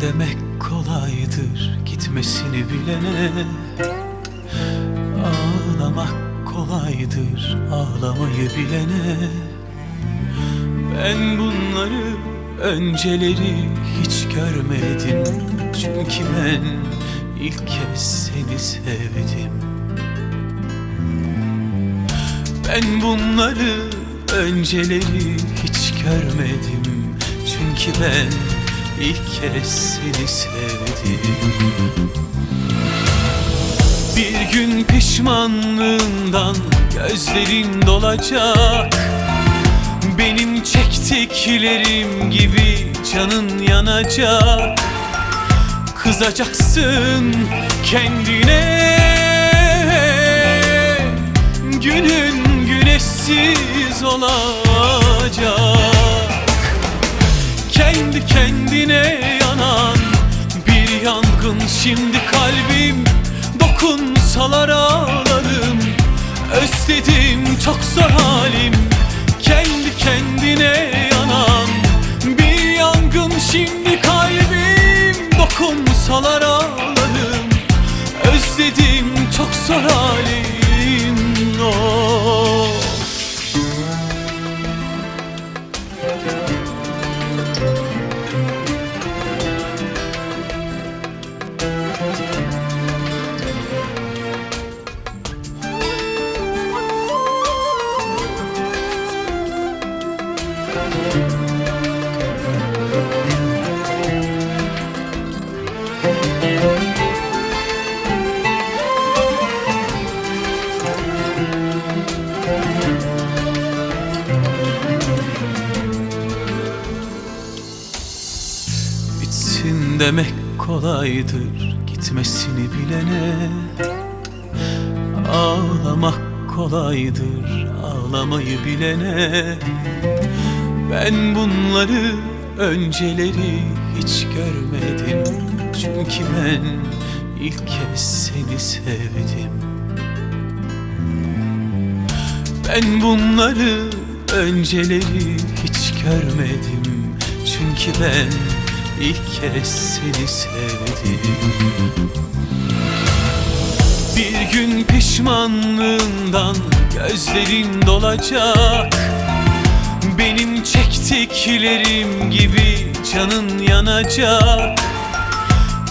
demek Ağlamak kolaydır ağlamayı bilene Ben bunları önceleri hiç görmedim. Çünkü ben ilk kez seni sevdim. Ben bunları önceleri hiç görmedim. Çünkü ben ilk kez seni sevdim. Bir gün pişmanlığından gözlerin dolacak. Benim çektiklerim gibi canın yanacak. Kızacaksın kendine. Günün güneşsiz olacak Kendi kendine yanan bir yangın. Şimdi kalbim dokunsalar ağlarım. Özledim çok zor halim. Kendi kendine yanan bir yangın. Şimdi kalbim dokunsalar ağlarım. Özledim çok zor halim Bitsin demek kolaydır gitmesini bilene. Ağlamak kolaydır ağlamayı bilene. Ben bunları önceleri hiç görmedim. Çünkü ben ilk kez seni sevdim. Ben bunları önceleri hiç görmedim. Çünkü ben ilk kez seni sevdim. Bir gün pişmanlığından gözlerin dolacak. Benim çektiklerim gibi canın yanacak.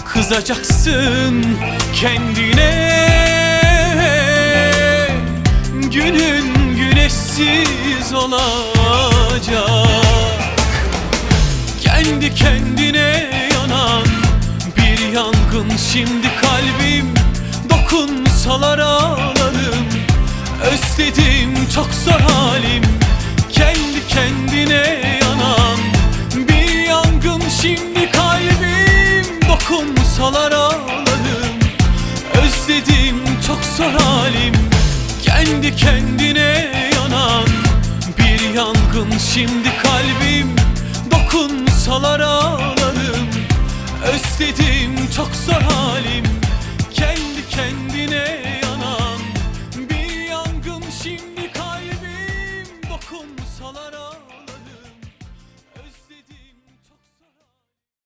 Kızacaksın kendine. Günün güneşsiz olacak Şimdi kalbim dokunsalar ağlarım. Özledim çok zor halim. Kendi kendine yanan bir yangın. Şimdi kalbim dokunsalar ağlarım. Özledim çok zor halim. Kendi kendine yanan bir yangın. Şimdi kalbim dokunsalar ağlarım çok zor halim Kendi kendine yanan bir yangın. Şimdi kalbim dokunsalar